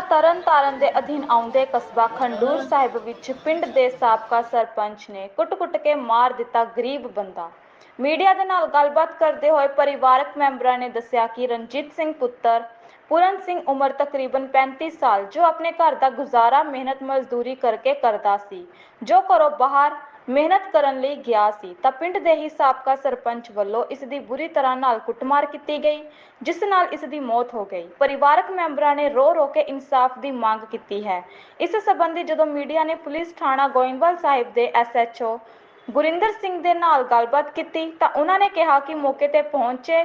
ਤਰਨਤਾਰਨ ਦੇ ਅਧੀਨ ਆਉਂਦੇ ਕਸਬਾ ਖੰਡੂਰ ਸਾਹਿਬ ਵਿੱਚ ਪਿੰਡ ਦੇ ਸਾਬਕਾ ਸਰਪੰਚ ਨੇ ਕੁੱਟ-ਕੁੱਟ ਕੇ ਮਾਰ ਦਿੱਤਾ ਗਰੀਬ ਬੰਦਾ। ਮੀਡੀਆ ਦੇ ਨਾਲ ਗੱਲਬਾਤ ਕਰਦੇ ਹੋਏ ਪਰਿਵਾਰਕ ਮੈਂਬਰਾਂ ਨੇ ਦੱਸਿਆ ਕਿ ਰਣਜੀਤ ਸਿੰਘ ਪੁੱਤਰ ਪੂਰਨ ਸਿੰਘ ਉਮਰ ਤਕਰੀਬਨ 35 ਸਾਲ, ਜੋ ਆਪਣੇ ਘਰ ਦਾ ਗੁਜ਼ਾਰਾ, ਮਿਹਨਤ, ਮਜ਼ਦੂਰੀ ਕਰਕੇ ਕਰਦਾ ਸੀ, ਜੋ ਘਰੋਂ ਬਾਹਰ ਮਿਹਨਤ ਕਰਨ ਲਈ ਗਿਆ ਸੀ, ਤਾਂ ਪਿੰਡ ਦੇ ਹੀ ਸਾਬਕਾ ਸਰਪੰਚ ਵੱਲੋਂ ਇਸ ਦੀ ਬੁਰੀ ਤਰ੍ਹਾਂ ਨਾਲ ਕੁੱਟਮਾਰ ਕੀਤੀ ਗਈ, ਜਿਸ ਨਾਲ ਇਸ ਦੀ ਮੌਤ ਹੋ ਗਈ। ਪਰਿਵਾਰਕ ਮੈਂਬਰਾਂ ਨੇ ਰੋ ਰੋ ਕੇ ਇਨਸਾਫ ਦੀ ਮੰਗ ਕੀਤੀ ਹੈ। ਇਸ ਸੰਬੰਧੀ ਜਦੋਂ ਮੀਡੀਆ ਨੇ ਪੁਲਿਸ ਥਾਣਾ ਗੋਇੰਦਵਾਲ ਸਾਹਿਬ ਦੇ ਐਸਐਚਓ ਗੁਰਿੰਦਰ ਸਿੰਘ ਦੇ ਨਾਲ ਗੱਲਬਾਤ ਕੀਤੀ, ਤਾਂ ਉਹਨਾਂ ਨੇ ਕਿਹਾ ਕਿ ਮੌਕੇ ਤੇ ਪਹੁੰਚੇ,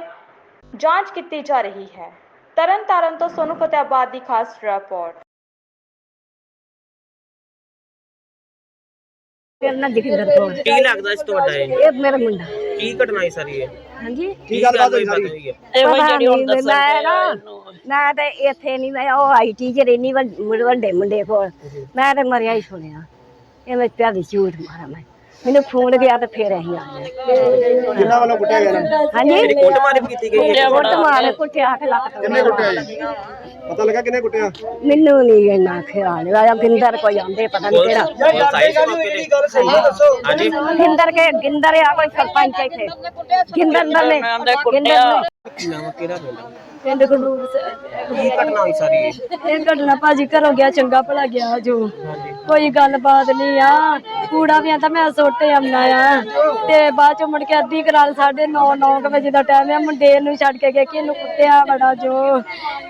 ਜਾਂਚ ਕੀਤੀ ਜਾ ਰਹੀ ਹੈ। ਤਰਨ ਤਾਰਨ ਤੋਂ ਸੋਨੂ ਫਤਿਆਬਾਦ ਦੀ ਖਾਸ ਰਿਪੋਰਟ। ਮੇਰਾ ਨਾਂ ਜੋਗਿੰਦਰ ਕੌਰ ਕੀ ਲੱਗਦਾ ਸੀ ਤੁਹਾਡਾ ਇਹ? ਇਹ ਮੇਰਾ ਮੁੰਡਾ। ਕੀ ਘਟਨਾ ਹੈ ਸਾਰੀ ਇਹ? ਹਾਂਜੀ? ਕੀ ਗੱਲਬਾਤ ਹੋਈ ਸਾਰੀ? ਹੈ ਪਤਾ ਨਹੀਂ ਮੈਂ ਨਾ ਮੈਂ ਤੇ ਇੱਥੇ ਨਹੀਂ ਮੈਂ ਉਹ ਆਈਟੀ ਚ ਰਹਿਨੀ ਵੱਡ- ਮੁੰਡੇ ਕੋਲ। ਮੈਂ ਤੇ ਮਰਿਆ ਹੀ ਸੁਣਿਆ। ਇਹ ਮੈਂ ਪਿਆ ਦੀ ਝੂਠ ਮਾਰਾ ਮੈਂ। ਮੈਨੂੰ ਫੋਨ ਗਿਆ ਤੇ ਫੇਰ ਅਸੀਂ ਆ ਗਏ। ਕਿੰਨਾ ਵੱਲੋਂ ਕੁੱਟਿਆ ਗਿਆ ਨਾ ਹਾਂਜੀ। ਕੁੱਟਮਾਰ ਵੀ ਕੀਤੀ ਗਈ ਹੈ। ਕੁੱਟ ਮਾਰੇ ਕੁੱਟਿਆ ਕੇ ਲੱਕ ਕਿੰਨੇ ਕੁੱਟਿਆ ਜੀ? ਪਤਾ ਲੱਗਾ ਕਿੰਨੇ ਕੁੱਟਿਆ? ਮੈਨੂੰ ਨਹੀਂ ਇੰਨਾ ਖਿਆਲ ਆਇਆ ਗਿੰਦਰ ਕੋਈ ਆਂਦੇ ਪਤਾ ਨਹੀਂ ਕਿਹੜਾ। ਹਾਂਜੀ। ਗਿੰਦਰ ਕੇ ਗਿੰਦਰ ਆ ਕੋਈ ਸਰਪੰਚ ਇੱਥੇ। ਗਿੰਦਰ ਨੇ ਗਿੰਦਰ ਨੇ ਨਾਮ ਕਿਹੜਾ ਪਿੰਡ ਆ? ਪਿੰਡ ਖਡੂਰ ਕੀ ਘਟਨਾ ਹੋਈ ਸਾਰੀ ਇਹ? ਘਟਨਾ ਭਾਜੀ ਘਰੋਂ ਗਿਆ ਚੰਗਾ ਭਲਾ ਗਿਆ ਜੋ। ਕੋਈ ਗੱਲਬਾਤ ਨਹੀਂ ਆ। ਕੂੜਾ ਵੀ ਆਂਦਾ ਮੈਂ ਸੁੱਟ ਆਉਣਾ ਆ। ਤੇ ਬਾਅਦ ਚ ਮੁੜ ਕੇ ਅੱਧੀ ਕਰਾਲ 9:30 9 ਵਜੇ ਦਾ ਟਾਈਮ ਆ। ਮੁੰਡੇ ਨੂੰ ਛੱਡ ਕੇ ਕਿ ਇਹਨੂੰ ਕੁੱਟਿਆ ਬੜਾ ਜੋ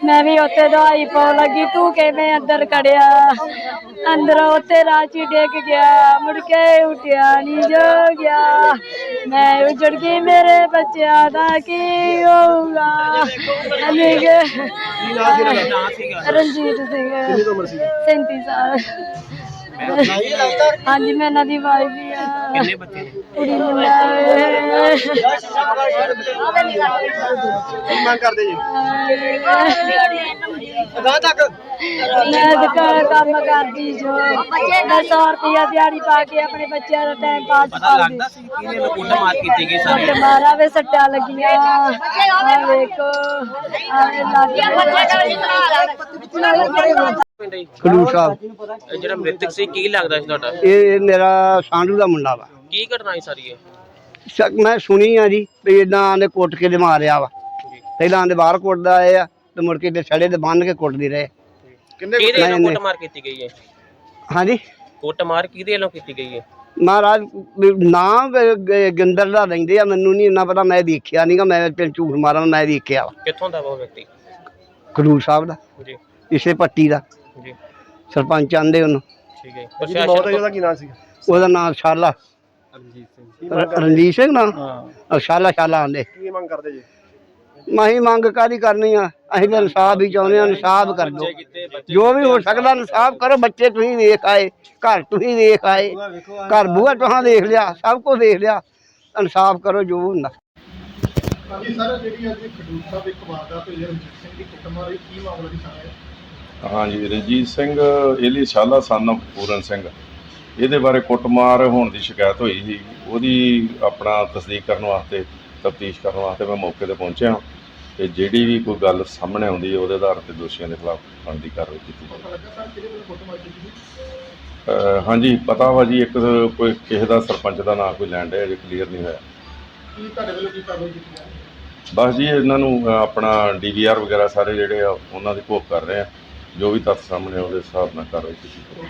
ਮੈਂ ਵੀ ਉੱਥੇ ਦਵਾਈ ਪਾਉਣ ਲੱਗੀ। ਤੂੰ ਕਿਵੇਂ ਅੰਦਰ ਕੜਿਆ ਅੰਦਰ ਉੱਥੇ ਰਾਚੀ ਡੇਗ ਗਿਆ। ਮੁੜ ਕੇ ਉੱਠਿਆ ਨਹੀਂ ਜੋ ਗਿਆ। ਮੈਂ ਉਜੜ ਗਈ ਮੇਰੇ ਬੱਚਿਆਂ ਦਾ ਕੀ ਹੋਊਗਾ? ਅਨੇਕ ਰਣਜੀਤ ਸਿੰਘ। ਕਿੰਨੀ ਕੁ ਉਮਰ ਸੀ 37 ਸਾਲ। ਹਾਂਜੀ ਮੈਂ ਇਹਨਾਂ ਦੀ ਵਾਈਫ ਵੀ ਆ। ਕਿੰਨੇ ਬੱਚੇ ਨੇ? ਕੁੜੀ ਨੂੰ ਮੈਂ ਕੀ ਮੰਗ ਕਰਦੇ ਜੀ। ਅਗਾਹ ਤੱਕ। ਮੈਂ ਦੁਕਾਨ ਕੰਮ ਕਰਦੀ ਜੋ। ਮੈਂ 100 ਰੁਪਇਆ ਦਿਹਾੜੀ ਪਾ ਕੇ ਆਪਣੇ ਬੱਚਿਆਂ ਦਾ ਟਾਈਮ ਪਾਸ ਪਤਾ ਕਰਦੀ ਲੱਗਦਾ ਸੀ ਕਿ ਇਹਨੇ ਕੁੱਟਮਾਰ ਕੀਤੀ ਗਈ ਸਾਰੀ? ਸੱਟ ਮਾਰਾ ਵੇ ਸੱਟਾਂ ਲੱਗੀਆਂ। ਵੇਖੋ। ਪਿੰਡ ਜੀ? ਖਡੂਰ ਸਾਹਿਬ। ਇਹ ਜਿਹੜਾ ਮ੍ਰਿਤਕ ਸੀ ਕੀ ਲੱਗਦਾ ਸੀ ਤੁਹਾਡਾ? ਇਹ ਮੇਰਾ ਸਾਂਢੂ ਦਾ ਮੁੰਡਾ ਵਾ। ਕੀ ਘਟਨਾ ਹੈ ਸਾਰੀ ਇਹ? ਸ਼ੱਕ ਮੈਂ ਸੁਣੀ ਆ ਜੀ ਵੀ ਇਦਾਂ ਨੇ ਕੁੱਟ ਕੇ ਦੇ ਮਾਰਿਆ ਵਾ। ਜੀ। ਪਹਿਲਾਂ ਆਂਦੇ ਬਾਹਰ ਕੁੱਟਦਾ ਆਏ ਆ ਤੇ ਮੁੜ ਕੇ ਫਿਰ ਛੜੇ ਦੇ ਬੰਨ ਕੇ ਕੁੱਟਦੇ ਰਹੇ। ਕਿੰਨੇ ਕਿਹਦੇ ਵੱਲੋਂ ਨਹੀਂ, ਨਹੀਂ। ਕੁੱਟਮਾਰ ਕੀਤੀ ਗਈ ਹੈ? ਹਾਂਜੀ? ਕੁੱਟਮਾਰ ਕਿਹਦੇ ਵੱਲੋਂ ਕੀਤੀ ਗਈ ਹੈ? ਮਹਾਰਾਜ ਵੀ ਨਾਮ ਗ- ਗ- ਗਿੰਦਰ ਦਾ ਲੈਂਦੇ ਆ ਮੈਨੂੰ ਨਹੀਂ ਇੰਨਾ ਪਤਾ ਮੈਂ ਦੇਖਿਆ ਨਹੀਂਗਾ ਮੈਂ ਤੇ ਝੂਠ ਮਾਰਾਂ ਮੈਂ ਦੇਖਿਆ ਵਾ। ਕਿੱਥੋਂ ਦਾ ਵਾ ਉਹ ਵਿਅਕਤੀ? ਖਡੂਰ ਸਾਹਿਬ ਦਾ। ਜੀ। ਇਸੇ ਪੱਟੀ ਦਾ। ਜੀ। ਸਰਪੰਚ ਆਂਦੇ ਉਹਨੂੰ। ਠੀਕ ਹੈ ਜਿਹਦੀ ਪ੍ਰਸ਼ਾਸਨ ਮੌਤ ਹੋਈ ਕੋਲ- ਉਹਦਾ ਕੀ ਨਾਂ ਸੀ ਉਹਦਾ ਨਾਮ ਸ਼ਾਲਾ। ਰਣਜੀਤ ਸਿੰਘ ਨਾ? ਹਾਂ। ਸ਼ਾਲਾ ਸ਼ਾਲਾ ਆਂਦੇ। ਕੀ ਮੰਗ ਕਰਦੇ ਜੀ? ਮੈਂ ਹੀ ਮੰਗ ਕਾਦੀ ਕਰਨੀ ਆ? ਅਸੀਂ ਤਾਂ ਇਨਸਾਫ ਹੀ ਚਾਹੁੰਦੇ ਆ ਇਨਸਾਫ ਕਰ ਦਿਓ। ਜੋ ਵੀ ਹੋ ਸਕਦਾ ਇਨਸਾਫ ਕਰੋ। ਬੱਚੇ ਤੁਸੀਂ ਵੇਖ ਆਏ ਘਰ ਤੁਸੀਂ ਵੇਖ ਆਏ। ਘਰ ਬੂਹਾ ਤੁਹਾਂ ਦੇਖ ਲਿਆ ਸਭ ਕੁਝ ਦੇਖ ਲਿਆ। ਇਨਸਾਫ ਕਰੋ ਜੋ ਹੁੰਦਾ। ਹਾਂਜੀ ਸਰ ਜਿਹੜੀ ਅੱਜ ਖਡੂਰ ਸਾਹਿਬ ਇੱਕ ਵਾਰਦਾਤ ਹੋਈ ਹੈ ਰਣਜੀਤ ਸਿੰਘ ਦੀ ਕੁੱਟਮਾਰ ਹੋਈ ਕੀ ਮਾਮਲਾ ਦੀ ਸਾਹਮਣੇ? ਹਾਂਜੀ ਰਣਜੀਤ ਸਿੰਘ ਇਹਲੀ ਸ਼ਾਲਾ ਸਨ ਪੂਰਨ ਸਿੰਘ। ਇਹਦੇ ਬਾਰੇ ਕੁੱਟਮਾਰ ਹੋਣ ਦੀ ਸ਼ਿਕਾਇਤ ਹੋਈ ਸੀ। ਉਹਦੀ ਆਪਣਾ ਤਸਦੀਕ ਕਰਨ ਵਾਸਤੇ ਤਫਤੀਸ਼ ਕਰਨ ਵਾਸਤੇ ਮੈਂ ਮੌਕੇ ਤੇ ਪਹੁੰਚਿਆ। ਤੇ ਜਿਹੜੀ ਵੀ ਕੋਈ ਗੱਲ ਸਾਹਮਣੇ ਆਉਂਦੀ ਹੈ ਉਹਦੇ ਆਧਾਰ ਤੇ ਦੋਸ਼ੀਆਂ ਦੇ ਖਿਲਾਫ ਬਣਦੀ ਕਾਰਵਾਈ ਕੀਤੀ ਜਾਵੇ ਹਾਂਜੀ ਪਤਾ ਵਾ ਜੀ ਇੱਕ ਕੋਈ ਕਿਸੇ ਦਾ ਸਰਪੰਚ ਦਾ ਨਾਂ ਕੋਈ ਲੈਣ ਡਿਆ ਜੇ ਕਲੀਅਰ ਨਹੀਂ ਹੋਇਆ। ਕੀ ਤੁਹਾਡੇ ਵੱਲੋਂ ਕੀ ਕਾਰਵਾਈ ਕੀਤੀ ਜਾ ਰਹੀ ਹੈ? ਬਸ ਜੀ ਇਹਨਾਂ ਨੂੰ ਆਪਣਾ ਡੀਵੀਆਰ ਵਗੈਰਾ ਸਾਰੇ ਜਿਹੜੇ ਆ ਉਹਨਾਂ ਦੀ ਭੋਗ ਕਰ ਰਹੇ ਆ। ਜੋ ਵੀ ਤੱਥ ਸਾਹਮਣੇ ਆਉਂਦੇ ਹਿਸਾਬ ਨਾਲ ਕਾਰਵਾਈ ਕੀਤੀ ਜਾਵੇ